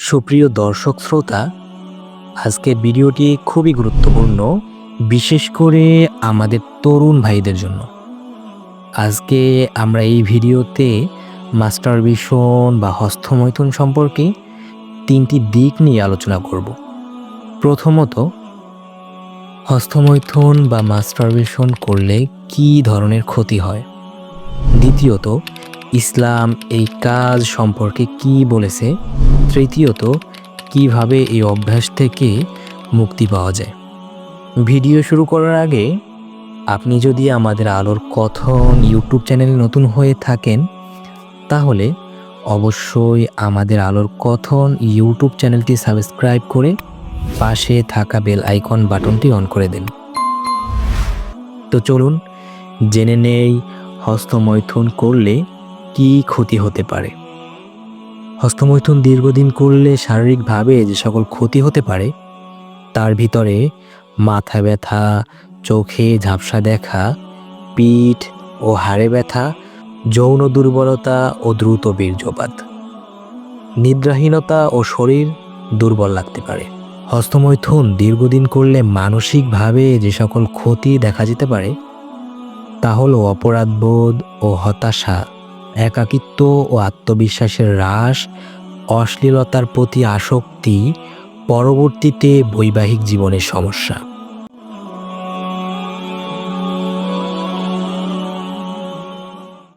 সুপ্রিয় দর্শক শ্রোতা, আজকের ভিডিওটি খুবই গুরুত্বপূর্ণ, বিশেষ করে আমাদের তরুণ ভাইদের জন্য। আজকে আমরা এই ভিডিওতে মাস্টারবেশন বা হস্তমৈথুন সম্পর্কে তিনটি দিক নিয়ে আলোচনা করব। প্রথমত, হস্তমৈথুন বা মাস্টারবেশন করলে কী ধরনের ক্ষতি হয়? দ্বিতীয়ত, ইসলাম এই কাজ সম্পর্কে কি বলেছে? তৃতীয়ত, কীভাবে এই অভ্যাস থেকে মুক্তি পাওয়া যায়। ভিডিও শুরু করার আগে, আপনি যদি আমাদের আলোর কথন ইউটিউব চ্যানেলে নতুন হয়ে থাকেন, তাহলে অবশ্যই আমাদের আলোর কথন ইউটিউব চ্যানেলটি সাবস্ক্রাইব করে পাশে থাকা বেল আইকন বাটনটি অন করে দিন। তো চলুন, জেনে নেই হস্তমৈথুন করলে কি ক্ষতি হতে পারে। হস্তমৈথুন দীর্ঘদিন করলে শারীরিকভাবে যে সকল ক্ষতি হতে পারে, তার ভিতরে মাথা ব্যথা, চোখে ঝাপসা দেখা, পিঠ ও হাড়ে ব্যথা, যৌন দুর্বলতা ও দ্রুত বীর্যপাত। নিদ্রাহীনতা ও শরীর দুর্বল লাগতে পারে। হস্তমৈথুন দীর্ঘদিন করলে মানসিকভাবে যে সকল ক্ষতি দেখা যেতে পারে, তা হলো অপরাধবোধ ও হতাশা। একাকিত্ব ও আত্মবিশ্বাসের হ্রাস অশ্লীলতার প্রতি আসক্তি পরবর্তীতে বৈবাহিক জীবনের সমস্যা।